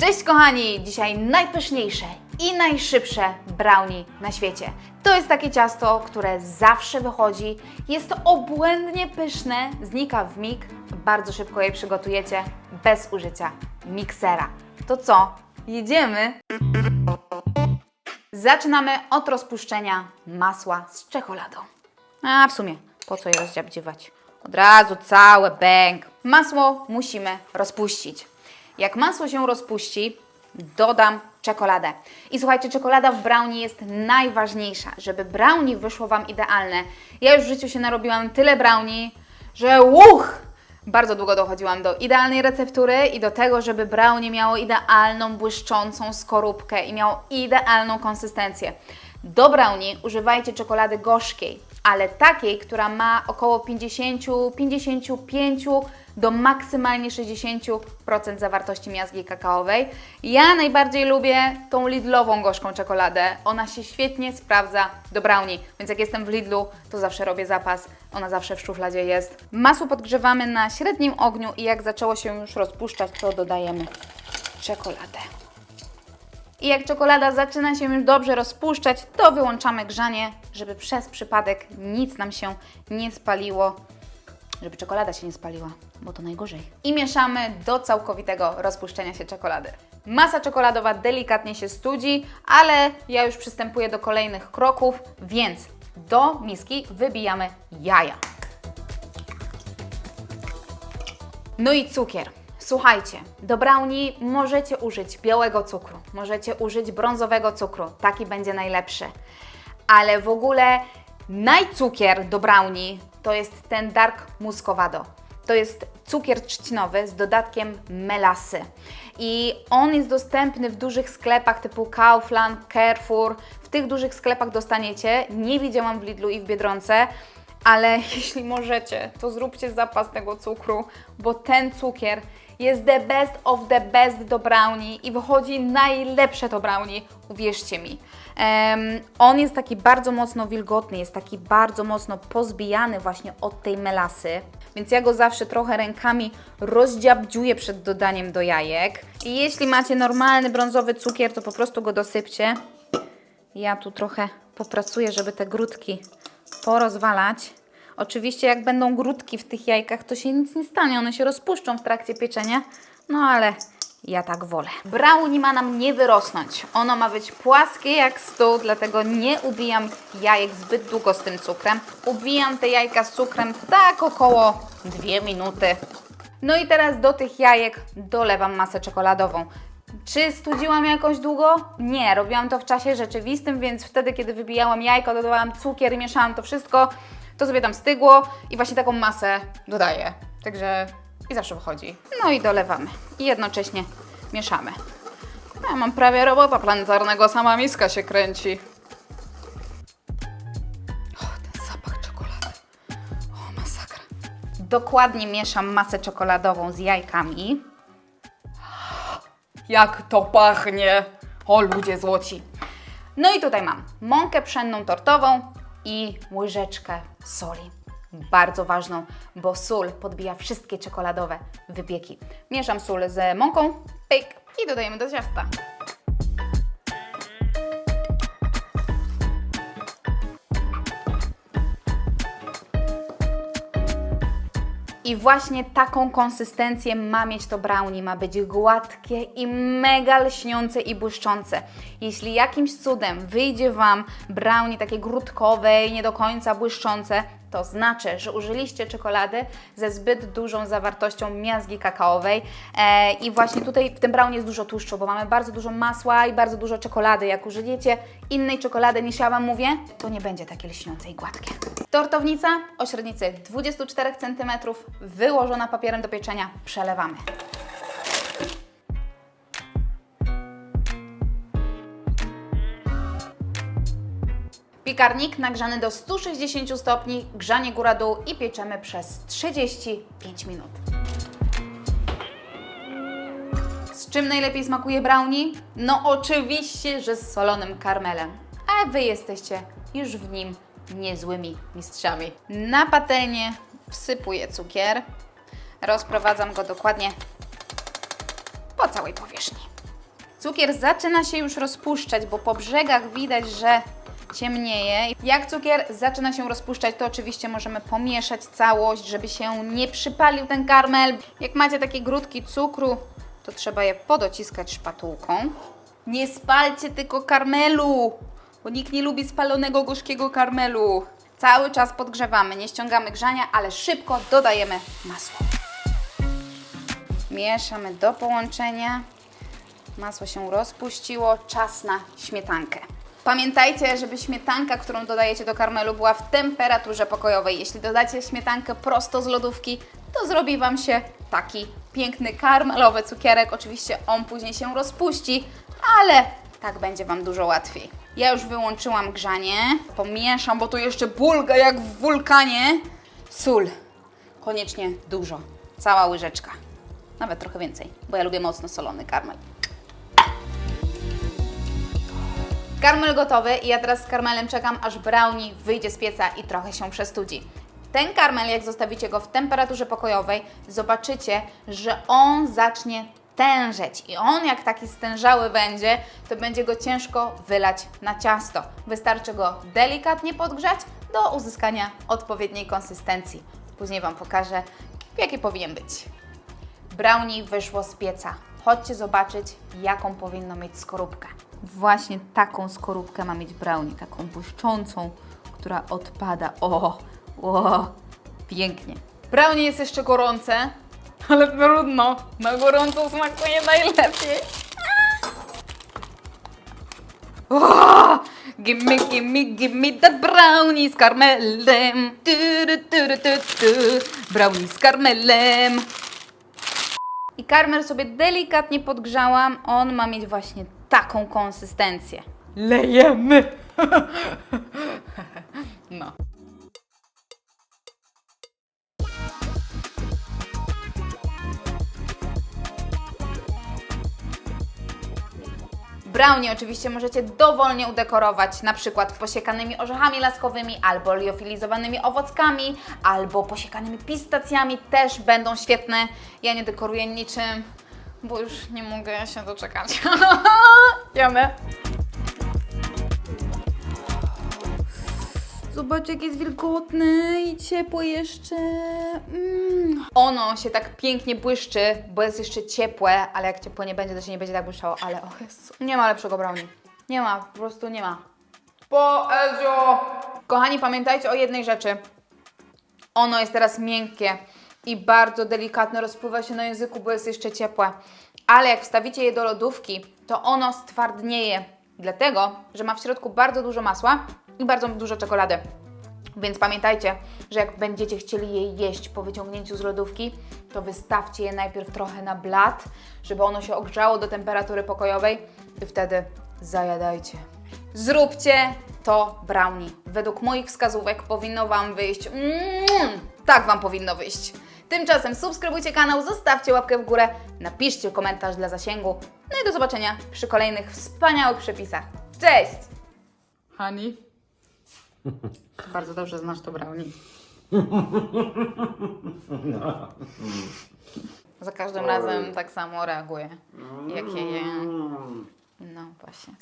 Cześć kochani! Dzisiaj najpyszniejsze i najszybsze brownie na świecie. To jest takie ciasto, które zawsze wychodzi. Jest to obłędnie pyszne, znika w mig. Bardzo szybko je przygotujecie bez użycia miksera. To co? Jedziemy! Zaczynamy od rozpuszczenia masła z czekoladą. A w sumie, po co je rozdziabdziwać? Od razu całe bęk. Masło musimy rozpuścić. Jak masło się rozpuści, dodam czekoladę. I słuchajcie, czekolada w brownie jest najważniejsza, żeby brownie wyszło Wam idealne. Ja już w życiu się narobiłam tyle brownie, że uch! Bardzo długo dochodziłam do idealnej receptury i do tego, żeby brownie miało idealną, błyszczącą skorupkę i miało idealną konsystencję. Do brownie używajcie czekolady gorzkiej, ale takiej, która ma około 50-55 do maksymalnie 60% zawartości miazgi kakaowej. Ja najbardziej lubię tą Lidlową gorzką czekoladę. Ona się świetnie sprawdza do brownie, więc jak jestem w Lidlu, to zawsze robię zapas. Ona zawsze w szufladzie jest. Masło podgrzewamy na średnim ogniu i jak zaczęło się już rozpuszczać, to dodajemy czekoladę. I jak czekolada zaczyna się już dobrze rozpuszczać, to wyłączamy grzanie, żeby przez przypadek nic nam się nie spaliło, żeby czekolada się nie spaliła, bo to najgorzej. I mieszamy do całkowitego rozpuszczenia się czekolady. Masa czekoladowa delikatnie się studzi, ale ja już przystępuję do kolejnych kroków, więc do miski wybijamy jaja. No i cukier. Słuchajcie, do brownie możecie użyć białego cukru, możecie użyć brązowego cukru, taki będzie najlepszy. Ale w ogóle najcukier do brownie to jest ten dark muscovado. To jest cukier trzcinowy z dodatkiem melasy. I on jest dostępny w dużych sklepach typu Kaufland, Carrefour. W tych dużych sklepach dostaniecie. Nie widziałam w Lidlu i w Biedronce ale jeśli możecie, to zróbcie zapas tego cukru, bo ten cukier jest the best of the best do brownie i wychodzi najlepsze to brownie, uwierzcie mi. Em, on jest taki bardzo mocno wilgotny, jest taki bardzo mocno pozbijany właśnie od tej melasy, więc ja go zawsze trochę rękami rozdziabdziuję przed dodaniem do jajek. I jeśli macie normalny brązowy cukier, to po prostu go dosypcie. Ja tu trochę popracuję, żeby te grudki porozwalać. Oczywiście jak będą grudki w tych jajkach, to się nic nie stanie, one się rozpuszczą w trakcie pieczenia, no ale ja tak wolę. Brownie ma nam nie wyrosnąć, ono ma być płaskie jak stół, dlatego nie ubijam jajek zbyt długo z tym cukrem. Ubijam te jajka z cukrem tak około 2 minuty. No i teraz do tych jajek dolewam masę czekoladową. Czy studziłam jakoś długo? Nie, robiłam to w czasie rzeczywistym, więc wtedy, kiedy wybijałam jajko, dodawałam cukier mieszałam to wszystko, to sobie tam stygło i właśnie taką masę dodaję. Także i zawsze wychodzi. No i dolewamy. I jednocześnie mieszamy. Ja mam prawie robota planetarnego, sama miska się kręci. O, ten zapach czekolady. O, masakra. Dokładnie mieszam masę czekoladową z jajkami. Jak to pachnie! O ludzie złoci! No i tutaj mam mąkę pszenną tortową i łyżeczkę soli. Bardzo ważną, bo sól podbija wszystkie czekoladowe wypieki. Mieszam sól z mąką, pyk i dodajemy do ciasta. I właśnie taką konsystencję ma mieć to brownie. Ma być gładkie i mega lśniące i błyszczące. Jeśli jakimś cudem wyjdzie Wam brownie takie grudkowe i nie do końca błyszczące, to znaczy, że użyliście czekolady ze zbyt dużą zawartością miazgi kakaowej e, i właśnie tutaj w tym brownie jest dużo tłuszczu, bo mamy bardzo dużo masła i bardzo dużo czekolady. Jak użyjecie innej czekolady niż ja Wam mówię, to nie będzie takie lśniące i gładkie. Tortownica o średnicy 24 cm, wyłożona papierem do pieczenia, przelewamy. Piekarnik nagrzany do 160 stopni, grzanie góra-dół i pieczemy przez 35 minut. Z czym najlepiej smakuje brownie? No oczywiście, że z solonym karmelem. A Wy jesteście już w nim niezłymi mistrzami. Na patelnię wsypuję cukier, rozprowadzam go dokładnie po całej powierzchni. Cukier zaczyna się już rozpuszczać, bo po brzegach widać, że ciemnieje. Jak cukier zaczyna się rozpuszczać, to oczywiście możemy pomieszać całość, żeby się nie przypalił ten karmel. Jak macie takie grudki cukru, to trzeba je podociskać szpatułką. Nie spalcie tylko karmelu, bo nikt nie lubi spalonego gorzkiego karmelu. Cały czas podgrzewamy, nie ściągamy grzania, ale szybko dodajemy masło. Mieszamy do połączenia. Masło się rozpuściło, czas na śmietankę. Pamiętajcie, żeby śmietanka, którą dodajecie do karmelu, była w temperaturze pokojowej. Jeśli dodacie śmietankę prosto z lodówki, to zrobi Wam się taki piękny karmelowy cukierek. Oczywiście on później się rozpuści, ale tak będzie Wam dużo łatwiej. Ja już wyłączyłam grzanie, pomieszam, bo tu jeszcze bulga jak w wulkanie. Sól, koniecznie dużo, cała łyżeczka. Nawet trochę więcej, bo ja lubię mocno solony karmel. Karmel gotowy i ja teraz z karmelem czekam, aż brownie wyjdzie z pieca i trochę się przestudzi. Ten karmel, jak zostawicie go w temperaturze pokojowej, zobaczycie, że on zacznie tężeć i on jak taki stężały będzie, to będzie go ciężko wylać na ciasto. Wystarczy go delikatnie podgrzać do uzyskania odpowiedniej konsystencji. Później Wam pokażę, jaki powinien być. Brownie wyszło z pieca. Chodźcie zobaczyć, jaką powinno mieć skorupkę. Właśnie taką skorupkę ma mieć brownie, taką błyszczącą, która odpada. O, o, pięknie. Brownie jest jeszcze gorące, ale trudno. Na gorąco smakuje najlepiej. O, give me, give me, give me brownie z karmelem. Tu. Brownie z karmelem. I karmel sobie delikatnie podgrzałam. On ma mieć właśnie taką konsystencję. Lejemy! no. Brownie oczywiście możecie dowolnie udekorować, na przykład posiekanymi orzechami laskowymi, albo liofilizowanymi owockami, albo posiekanymi pistacjami, też będą świetne. Ja nie dekoruję niczym, bo już nie mogę się doczekać. Jemy. Zobacz, jak jest wilgotne i ciepłe jeszcze. Mm. Ono się tak pięknie błyszczy, bo jest jeszcze ciepłe, ale jak ciepłe nie będzie, to się nie będzie tak błyszczało. Ale o Jezu, nie ma lepszego brownie. Nie ma, po prostu nie ma. Poezio! Kochani, pamiętajcie o jednej rzeczy. Ono jest teraz miękkie i bardzo delikatne, rozpływa się na języku, bo jest jeszcze ciepłe. Ale jak wstawicie je do lodówki, to ono stwardnieje, dlatego, że ma w środku bardzo dużo masła i bardzo dużo czekolady. Więc pamiętajcie, że jak będziecie chcieli je jeść po wyciągnięciu z lodówki, to wystawcie je najpierw trochę na blat, żeby ono się ogrzało do temperatury pokojowej i wtedy zajadajcie. Zróbcie to brownie. Według moich wskazówek powinno Wam wyjść. Mm, tak Wam powinno wyjść. Tymczasem subskrybujcie kanał, zostawcie łapkę w górę, napiszcie komentarz dla zasięgu. No i do zobaczenia przy kolejnych wspaniałych przepisach. Cześć! Honey? Bardzo dobrze znasz to brownie. Za każdym razem tak samo reaguję, jak je jem. No właśnie.